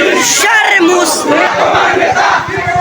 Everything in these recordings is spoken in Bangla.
Shut it, Moose!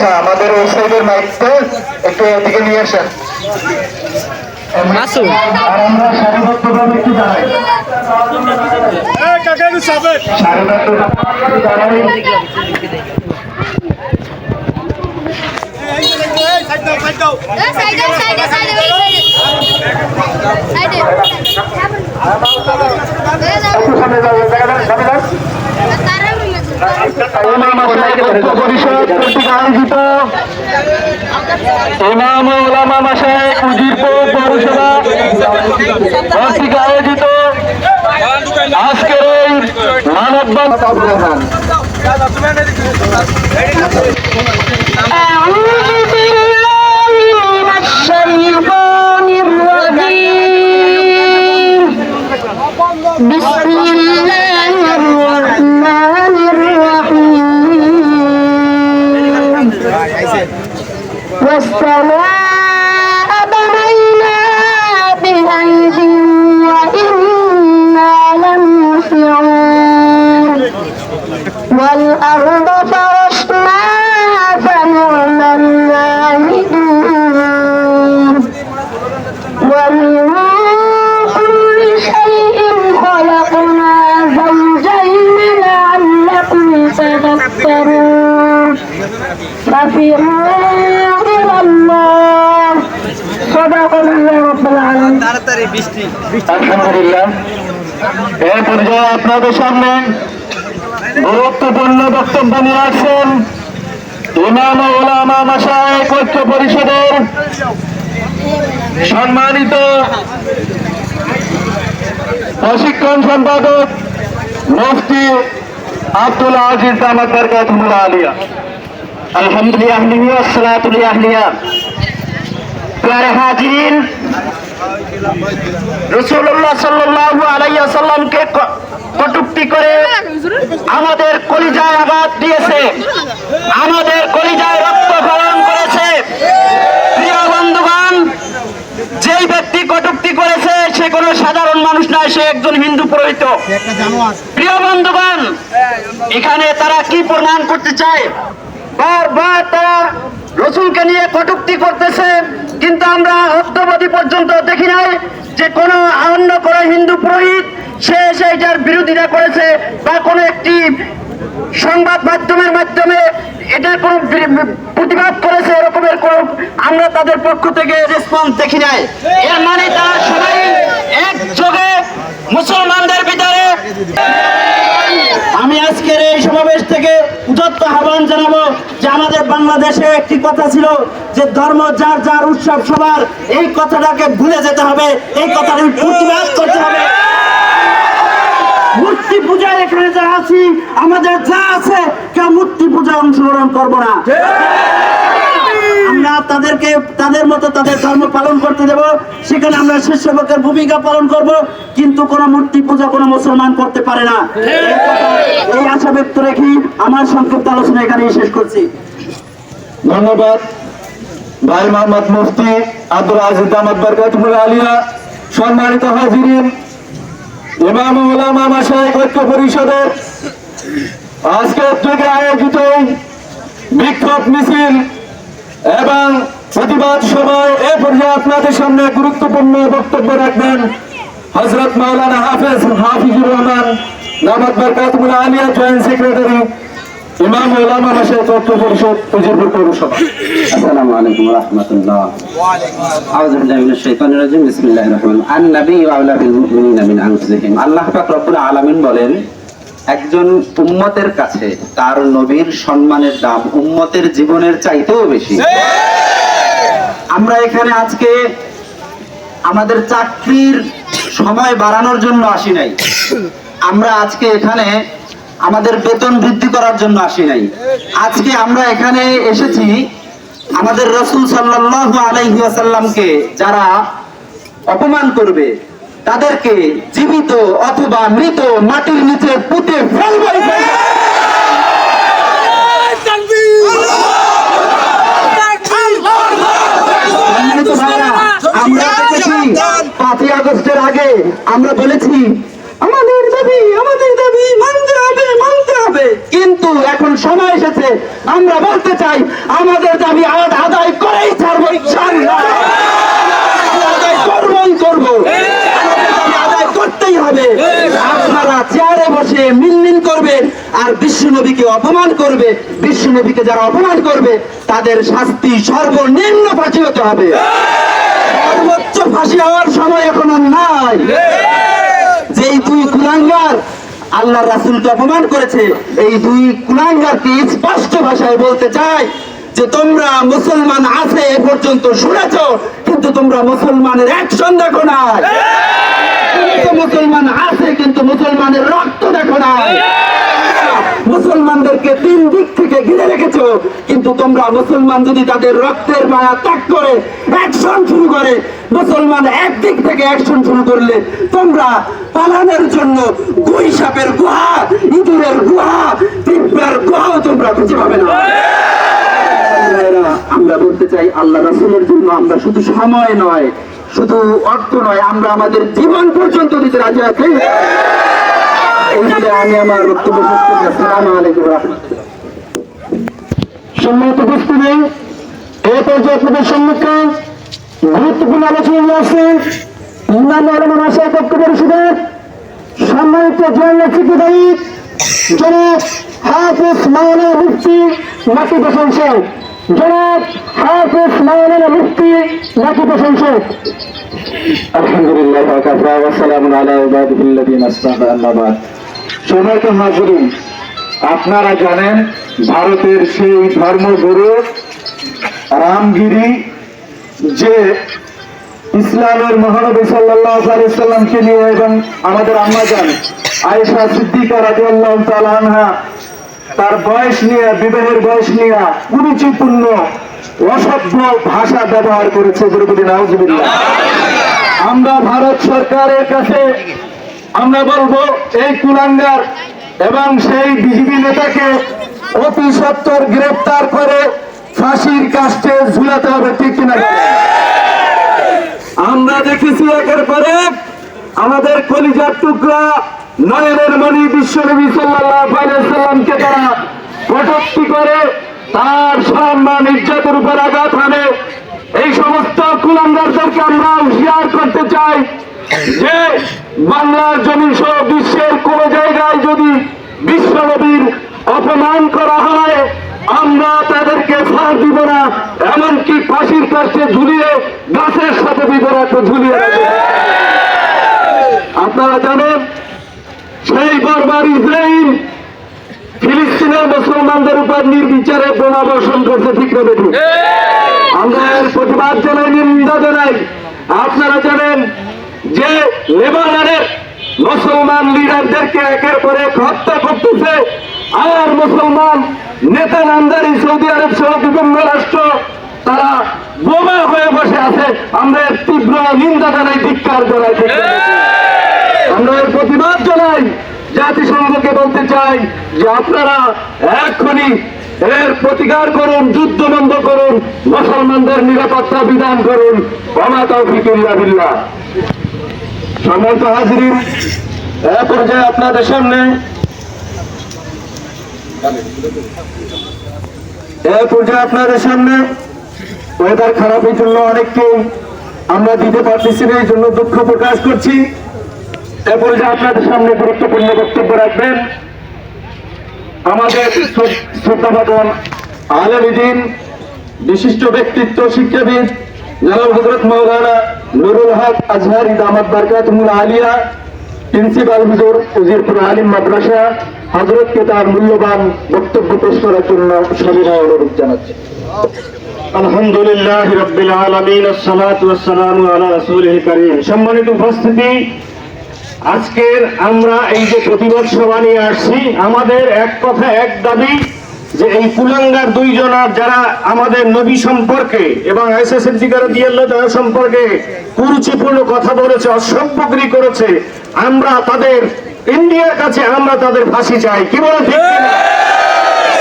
আচ্ছা আমাদের ওই সাইডের মাইকটা একটু এদিকে নিয়ে আসেন। মাসুম। আর আমরা সারিবদ্ধভাবে একটু দাঁড়াই সারিবদ্ধভাবে দাঁড়াই সাইডে সাইডে সাইডে সাইডে একটু সামনে যাও জায়গাটা সামনে যাও ইমাম আসলাম ঐক্য পরিষদ কর্তৃক আয়োজিত ইমাম ও ওলামা মাসায় উজিরপুর পৌরসভা কর্তৃক আয়োজিত আজকের এই মানববন্ধন أعوذ بالله من الشيطان الرجيم بسم الله প্রস্তাব আলহামদুলিল্লাহ। এই পর্যায়ে আপনাদের সামনে গুরুত্বপূর্ণ বক্তব্য নিয়ে আসছেন ইমাম ওলামা পরিষদের সম্মানিত প্রশিক্ষণ সম্পাদক মুফতি আব্দুল আজিজ দামাত বরকাতুল্লাহ আলিয়া। আলহামদুলিল্লাহ আসসালাতুল আহলিয়া প্যারে হাজির রসুল্লাহ সাল্লাল্লাহু আলাইহি সাল্লামকে কটূক্তি করে আমাদের কলিজায় আঘাত দিয়েছে। আমাদের কলিজায় রক্ত ফলন করেছে। প্রিয় বন্ধুগণ, যেই ব্যক্তি কটূক্তি করেছে, সে কোনো সাধারণ মানুষ নয়, সে একজন হিন্দু পুরোহিত। প্রিয় বন্ধুগণ, এখানে তারা কি প্রমাণ করতে চায়? বারবার তারা রসুলকে নিয়ে কটুক্তি করতেছে, কিন্তু আমরা অদ্যবধি পর্যন্ত দেখি নাই যে কোনো অন্য কোনো হিন্দু পুরোহিত সে সেইটার বিরোধিতা করেছে বা কোনো একটি সংবাদ মাধ্যমের মাধ্যমে এটার কোন প্রতিবাদ করেছে এরকমের কোন, আমরা তাদের পক্ষ থেকে রেসপন্স দেখি নাই। এর মানে তারা সবাই একযোগে মুসলমানদের ভিতরে আমি আজকের এই সমাবেশ থেকে উদত্ত আহ্বান জানাব যে আমাদের বাংলাদেশে একটি কথা ছিল যে ধর্ম, যার যার উৎসব সবার, এই কথাটাকে ভুলে যেতে হবে। এই কথাটি প্রতিবাদ করতে হবে। মূর্তি পূজায় এখানে যারা আছি, আমাদের যা আছে, কেউ মূর্তি পূজায় অংশগ্রহণ করব না। আমরা তাদেরকে, তাদের মতো তাদের ধর্ম পালন করতে দেব। সেখানে আমরা শিষ্যপক্ষের ভূমিকা পালন করব। কিন্তু কোন মূর্তি পূজা কোনো মুসলমান করতে পারে না। এই আশা ব্যক্ত রেখে আমার সংক্ষিপ্ত আলোচনা এখানেই শেষ করছি। ধন্যবাদ। ভাই মোহাম্মদ মুফতি আব্দুল আজিজ আহমদ বরকাতুল আলিয়া, সম্মানিত হাজিরিন, ইমাম উলামা মাসায় ঐক্য পরিষদের আজকের থেকে আয়োজিত বিক্ষোভ মিছিল এবং প্রতিবাদ সভায় এ পর্যায়ে আপনাদের সামনে গুরুত্বপূর্ণ বক্তব্য রাখবেন হজরত মাওলানা হাফেজ হাফিজুর রহমান নামাদ বরকাতুল আলিয়া জয়েন্ট সেক্রেটারি, ইমাম ওলামা মাসের তথ্য পরিষদ পুজিপুর পৌরসভা। আসসালামু আলাইকুম রাহমাতুল্লাহ। আউযু বিল্লাহি মিনাশ শাইতানির রাজিম। বিসমিল্লাহির রহমানির রহিম। আন নবী ওয়া আলা বিল মুমিনিনা মিন আনফুসিহিম। আল্লাহ পাক রব্বুল আলামিন বলেন একজন উম্মতের কাছে তার নবীর সম্মানের দাম উম্মতের জীবনের চাইতেও বেশি। আমরা এখানে আজকে আমাদের চাকরির সময় বাড়ানোর জন্য আসি নাই। আমরা আজকে এখানে আমাদের বেতন বৃদ্ধি করার জন্য আসি নাই। আজকে আমরা এখানে এসেছি আমাদের রসুল সাল্লাল্লাহু আলাইদুয়াসাল্লামকে যারা অপমান করবে তাদেরকে জীবিত অথবা মৃত মাটির নিচে পুঁতে ফেলবই ফেলব। আমরা আগস্টের আগে আমরা বলেছি, আমাদের দাবি, আমাদের মানতে হবে মানতে হবে কিন্তু এখন সময় এসেছে, আমরা বলতে চাই, আমাদের দাবি আদায় করেই ছাড়বো ইনশাআল্লাহ আমরা আদায় করবোই করব আমাদের দাবি আদায় করতেই হবে আপনারা বসে মিনমিন করবেন আর বিশ্ব নবীকে অপমান করবে, বিশ্ব নবীকে যারা অপমান করবে, তাদের শাস্তি সর্বনিম্ন ফাঁসি হতে হবে। সর্বোচ্চ ফাঁসি হওয়ার সময় এখন আর নাই। যেই দুই কুলাঙ্গার আল্লাহ রাসুলকে অপমান করেছে, এই দুই কুলাঙ্গারকে স্পষ্ট ভাষায় বলতে চাই যে তোমরা মুসলমান আছে এ পর্যন্ত শুনেছ, কিন্তু তোমরা মুসলমানের অ্যাকশন দেখো না মুসলমান আছে, কিন্তু মুসলমানের রক্ত দেখো না মুসলমানদেরকে তিন দিক থেকে ঘিরে রেখেছো, কিন্তু তোমরা মুসলমান যদি তাদের রক্তের মায়া ত্যাগ করে, অ্যাকশন শুরু করে, মুসলমান একদিক থেকে অ্যাকশন শুরু করলে, তোমরা পালানোর জন্য গুই সাপের গুহা, ইঁদুরের গুহা পিঁপড়ার গুহাও তোমরা খুঁজে পাবে না। ভাইরা, আমরা বলতে চাই আল্লাহ রাসুলের জন্য আমরা শুধু সময় নয় শুধু অর্থ নয় আমরা আমাদের জীবন পর্যন্ত দিতে রাজি আছি। এই বলে আমি আমার বক্তব্য শেষ করছি। আসসালামু আলাইকুম রহমতুল্লাহ। সম্মানিত উপস্থিতি এই পর্যায়ে আপনাদের সম্মুখে গুরুত্বপূর্ণ আলোচনা নিয়ে আসেন ইমাম আলম আশায় ঐক্য পরিষদের সম্মানিত জয়েন্ট সেক্রেটারি জনাব হাফিজ মাওলানা মুফতি নাকি হোসেন শেখ শেখ। আপনারা জানেন ভারতের সেই ধর্মগুরু রামগিরি যে ইসলামের মহানবী সাল্লামকে নিয়ে এবং আমাদের আম্মা জান আয়েশা সিদ্দিকা তাআলা আনহা তার বয়স নিয়ে, বিবাহের বয়স নিয়ে কুরুচিপূর্ণ, অসভ্য ভাষা ব্যবহার করেছে দ্রৌপদী নাউজুবিল্লাহ। আমরা ভারত সরকারের কাছে আমরা বলব, এই কুলাঙ্গার এবং সেই বিজেপি নেতাকে অতি সত্তর গ্রেপ্তার করে ফাঁসির কাস্টে ঝুলাতে হবে, ঠিক কিনা আমরা দেখেছি একের পরে আমাদের কলিজার টুকরা নয়নের মণি বিশ্বনবী সাল্লামকে তারা কটূক্তি করে, তার সম্মান ইজ্জতের উপর আঘাত হানে। এই সমস্ত কুলাঙ্গারদেরকে আমরা হুঁশিয়ার করতে চাই যে বাংলার জমি সহ বিশ্বের কোন জায়গায় যদি বিশ্বনবীর অপমান করা হয়, আমরা তাদেরকে ছাড় দিব না, এমনকি ফাঁসির কাছে ঝুলিয়ে গাছের সাথে বিবরাকে ঝুলিয়ে আপনারা জানেন সেই বর্বার ইসরায়েল ফিলিস্তিনের মুসলমানদের উপর নির্বিচারে বোমা বর্ষণ করছে ঠিক। বেঠিক আমরা এর প্রতিবাদ জানাই নিন্দা জানাই। আপনারা জানেন যে লেবাননের মুসলমান লিডারদেরকে একের পর এক হত্যা করতেছে আর মুসলমান নেতা নামদারি সৌদি আরব সহ বিভিন্ন রাষ্ট্র তারা বোমা হয়ে বসে আছে। আমরা এর তীব্র নিন্দা জানাই ধিক্কার জানাই? আমরা এর প্রতিবাদ জানাই জাতিসংঘকে বলতে চাই যে আপনারা এক্ষুনি এর প্রতিকার করুন, যুদ্ধ বন্ধ করুন, মুসলমানদের নিরাপত্তা বিধান করুন। ক্ষমা তৌফিকুল্লাহ বিল্লাহ। সম্মানিত হাজিরিন, এ পর্যায়ে আপনাদের সামনে এ পর্যায়ে আপনাদের সামনে ওয়েদার খারাপের জন্য অনেককেই আমরা দিতে পারতেছি না, এই জন্য দুঃখ প্রকাশ করছি। এরপরে যে আপনাদের সামনে গুরুত্বপূর্ণ বক্তব্য রাখবেন, আমাদের শ্রদ্ধাভাজন আলমীদিন বিশিষ্ট ব্যক্তিত্ব, শিক্ষাবিদ জনাব হজরত মৌলানা নুরুল হক আজহারি দামাত বারকাতুল আলিয়া, প্রিন্সিপাল হুজুর উজিরপুর আলিম মাদ্রাসা হজরতকে তার মূল্যবান বক্তব্য পেশ করার জন্য সবিনয় অনুরোধ জানাচ্ছি। আলহামদুলিল্লাহ রব্বিল আলামিন, আসসালাতু ওয়াসসালামু আলা রাসূলিল কারীম। সম্মানিত উপস্থিতি আজকের আমরা এই যে প্রতিবাদ সভা নিয়ে আসছি, আমাদের এক কথা, এক দাবি যে এই কুলাঙ্গার দুইজনার যারা আমাদের নবী সম্পর্কে এবং তারা সম্পর্কে কুরুচিপূর্ণ কথা বলেছে, অসভ্যগিরি করেছে, আমরা তাদের, ইন্ডিয়ার কাছে আমরা তাদের ফাঁসি চাই কি বলে?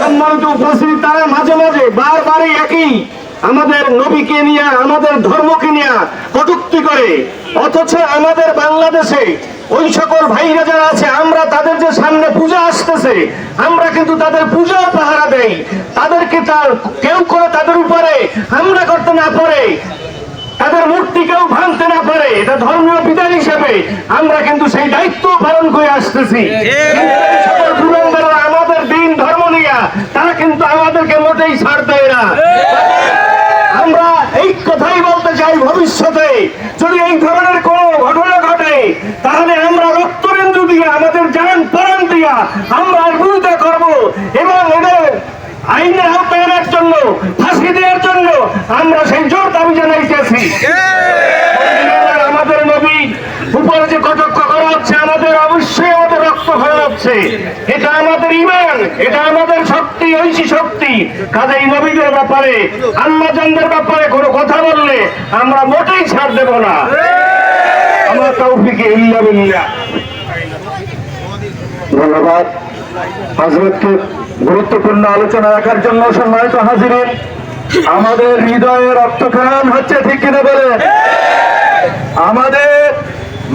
সম্মানিত উপস্থিতি, তারা মাঝে মাঝে বারবারই একই আমাদের নবীকে নিয়ে, আমাদের ধর্মকে নিয়ে কটুক্তি করে, অথচ আমাদের বাংলাদেশে ওই সকল ভাইরা যারা আছে, আমরা তাদের যে সামনে পূজা আসতেছে, আমরা কিন্তু তাদের পূজা পাহারা দেই। তাদেরকে তার কেউ করে তাদের উপরে হামলা করতে না পারে। তাদের মূর্তি কেউ ভাঙতে না পারে। এটা ধর্মীয় বিধান হিসেবে আমরা কিন্তু সেই দায়িত্ব পালন করে আসতেছি। আমাদের দিন ধর্ম নিয়ে, তারা কিন্তু আমাদেরকে মোটেই ছাড় দেয় না। আমরা এই কথাই বলতে চাই ভবিষ্যতে। যদি এই ধরনের কোন ঘটনা ঘটে তাহলে আমরা রক্তবিন্দু দিয়ে আমাদের জান প্রাণ দিয়া আমরা বিরোধিতা করব এবং এদের আইনের আওতায় আনার জন্য, ফাঁসি দেওয়ার জন্য আমরা সেই জোর দাবি জানাইতেছি। আমাদের নবী উপরে যে কটক্ষ করা হচ্ছে, আমাদের অবশ্যই আমাদের রক্ত খরা হচ্ছে। এটা আমাদের ইমান এটা আমাদের শক্তি, ঐশী শক্তি। কাজে এই নবীদের ব্যাপারে আল্লাহ জানদের ব্যাপারে কোনো কথা বললে আমরা মোটেই ছাড় দেব না। আমরা তৌফিকে ইল্লা বিল্লাহ। ধন্যবাদ। হজরতকে গুরুত্বপূর্ণ আলোচনা রাখার জন্য সম্মানিত হাজিরিন, আমাদের হৃদয়ে রক্তক্ষরণ হচ্ছে ঠিক কিনা বলেন আমাদের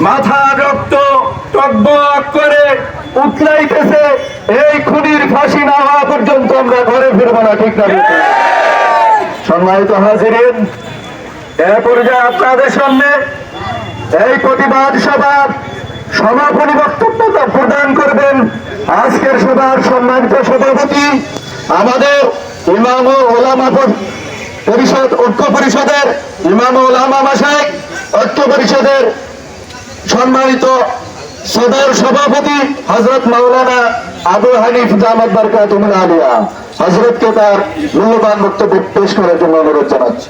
মাথা রক্ত টকবক করে উতলাইতেছে, এই খুনির ফাঁসি না হওয়া পর্যন্ত আমরা ঘরে ফিরবো না, ঠিক না সম্মানিত হাজিরিন, এ পর্যায়ে আপনাদের সামনে এই প্রতিবাদ সভার সভাপতি বক্তব্য প্রদান করবেন আজকের সভার সম্মানিত সভাপতি, আমাদের ইমাম ওলামা পরিষদ, ঐক্য পরিষদের ইমাম ওলামা মাসায় ঐক্য পরিষদের সম্মানিত সদর সভাপতি হজরত মাওলানা আবু হানিফ জামাত বারকাত হজরতকে তার মূল্যবান বক্তব্য পেশ করার জন্য অনুরোধ জানাচ্ছি।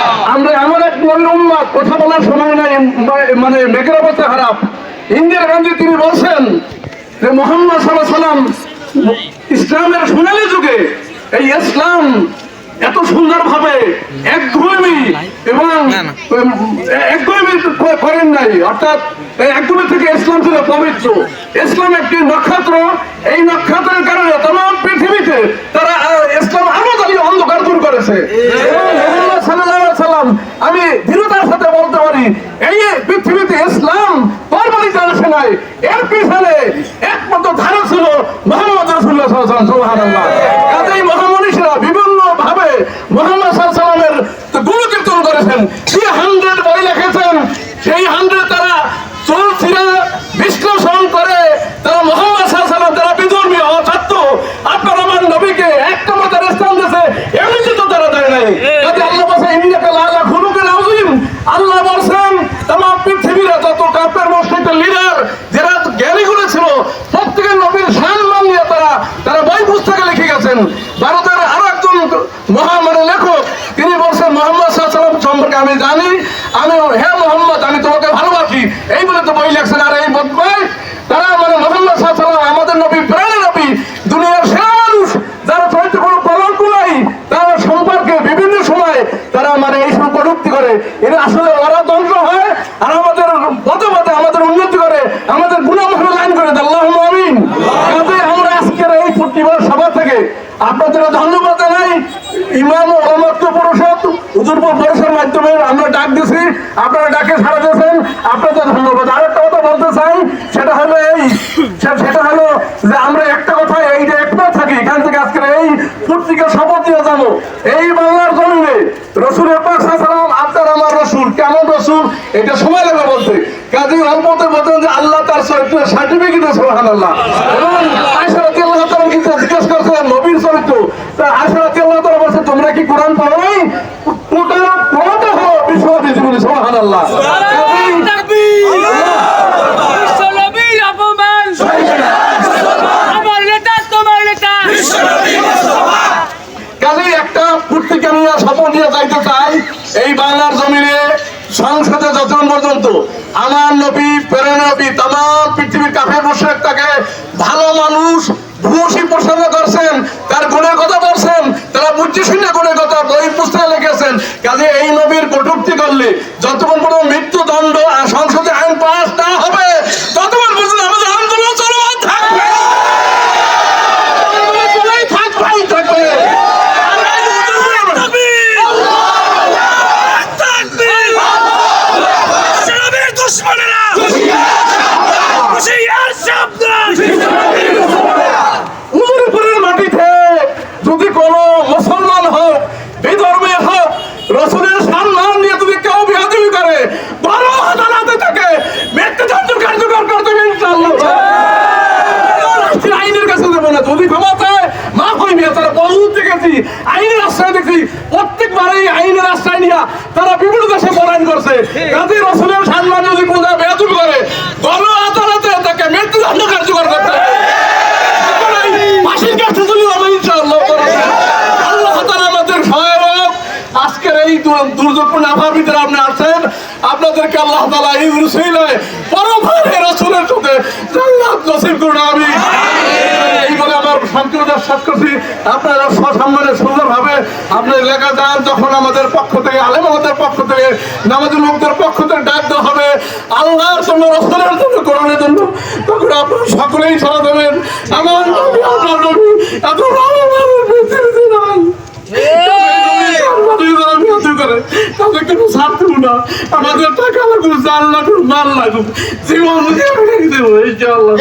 আমরা এমন এক উন্মাদ কথা বলার সময় নাই মানে মেঘের অবস্থা খারাপ। ইন্দিরা গান্ধী তিনি বলছেন যে মোহাম্মদ সাল্লাহ সাল্লাম ইসলামের সোনালী যুগে এই ইসলাম এত সুন্দর ভাবে একগুমি এবং একগুমি করেন নাই। অর্থাৎ এই একগুমি থেকে ইসলাম ছিল পবিত্র। ইসলাম একটি নক্ষত্র। এই নক্ষত্রের কারণে তমাম পৃথিবীতে তারা ইসলাম আরও দাঁড়িয়ে অন্ধকার দূর করেছে। দৃঢ়তার সাথে বলতে পারি, এই পৃথিবীতে ইসলাম পরবর্তী জানাশে নাই, এর পিছনে একমাত্র ধারা ছিল মোহাম্মদ রসুল্লাহ সুবহানাল্লাহ। পৃথিবীর যত কাপের মসজিদের লিডার যারা জ্ঞানী গুলো ছিল প্রত্যেকের নবীর সম্মান নিয়ে তারা তারা বই পুস্তকে লিখে গেছেন ভারতের আরও একজন মহামানের লেখক তিনি বলছেন মোহাম্মদ সাল্লাম সম্পর্কে আমি জানি আমি হে মোহাম্মদ আমি তোমাকে ভালোবাসি এই বলে তো বই লেখছেন আর এই বদমাই তারা মানে মোহাম্মদ সাল্লাম আমাদের নবী প্রাণের নবী দুনিয়ার সেরা মানুষ যারা চরিত্র কোনো কলঙ্ক নাই তারা সম্পর্কে বিভিন্ন সময় তারা মানে এই সব কটুক্তি করে এরা আসলে ওরা ধ্বংস হয় আর আমাদের পথে পথে আমাদের উন্নতি করে আমাদের গুণামুখে লাইন করে দেয় আল্লাহ আমিন কাজে আমরা আজকের এই প্রতিবার সভা থেকে আপনাদের ধন্যবাদ জানাই, ইমাম ও অমত্য পরিষদ হুজুরপুর পরিষদের মাধ্যমে আমরা ডাক দিছি। আপনারা ডাকে সারা দিয়েছেন। আপনাদের ধন্যবাদ। আর একটা কথা বলতে চাই, সেটা হলো এই সেটা হলো যে আমরা একটা কথা এই যে একমত থাকি, এখান থেকে আজকের এই পত্রিকা শপথ দিয়ে যাব। এই বাংলার জমিনে রসুলের পাক সালাম আপনার আমার রসুল, কেমন রসুল? এটা সময় লাগবে বলতে। কাজে অল্পতে বলতেন যে আল্লাহ তার চরিত্রের সার্টিফিকেট সোহান আল্লাহ এবং আয়সা রাদিয়াল্লাহু তাআলা কিন্তু জিজ্ঞেস করছেন নবীর চরিত্র তা আয়সা রাদিয়াল্লাহু তাআলা বলছে তোমরা কি কোরআন পড়ো নাই কোরআন পড়তে হলো বিশ্বনবী জীবনে সোহান আল্লাহ বিশ্বনবীর অপমান আমার নেতা তোমার নেতা কাজেই একটা পত্রিকা নিয়ে শপথ নিয়ে যাইতে চাই এই বাংলার জমিনে সংসদে যতক্ষণ পর্যন্ত আমার নবী প্রেরণ নবী তাম পৃথিবীর কাফে বসে তাকে ভালো মানুষ ভূষী প্রসন্ন করছেন তার গুণের কথা বলছেন তারা বুঝছে শুনে গুণের কথা বই পুস্তকে লিখেছেন কাজে এই নবীর কটুক্তি করলে যতক্ষণ পর্যন্ত মৃত্যুদণ্ড আর সংসদে আইন পাস না হবে ততক্ষণ পর্যন্ত আমাদের আন্দোলন চলমান থাকবে আন্দোলন চলেই থাকবেই থাকবে বিশ্বনবীর দুশ্মনেরা হুশিয়ার সাবধান উদয়পুরের মাটিতে যদি কোন মুসলমান হোক বিধর্মী হোক রসুলের সম্মান নিয়ে যদি কেউ বিহাদি করে বড় আদালতে থেকে মৃত্যুদণ্ড কার্যকর করতে হবে ইনশাআল্লাহ রাষ্ট্রীয় আইনের কাছে দেবো না যদি ক্ষমা চায় মা কই নিয়ে তারা বহুত দেখেছি আইনের আশ্রয় দেখছি প্রত্যেকবারই আইনের আশ্রয় নিয়ে তারা বিভিন্ন দেশে পলায়ন করছে। কাজে রসুলের সম্মান যদি পূজা বেয়াদুল করে গণ আদালতে তাকে মৃত্যুদণ্ড কার্যকর করতে আজকের এই দুর্যোগপূর্ণ আবহাওয়ার ভিতরে আপনি আছেন। আপনাদেরকে আল্লাহ তাআলা এই রসুলাই পরভাবে রসুলের সাথে জান্নাত এই বলে আমার সংক্ষিপ্ত শেষ আপনারা সসম্মানে সুন্দরভাবে আপনার এলাকা যান তখন আমাদের পক্ষ থেকে আলেম আমাদের পক্ষ থেকে নামাজি লোকদের পক্ষ থেকে ডাক দেওয়া হবে আল্লাহর জন্য রসুলের জন্য কোরআনের জন্য তখন আপনারা সকলেই সারা দেবেন। আমার আপনার নবী এত কোনো দেবো না। আমাদের টাকা লাগুক জাল লাগুক মাল লাগুক জীবন দিয়ে দেবো ইনশাআল্লাহ।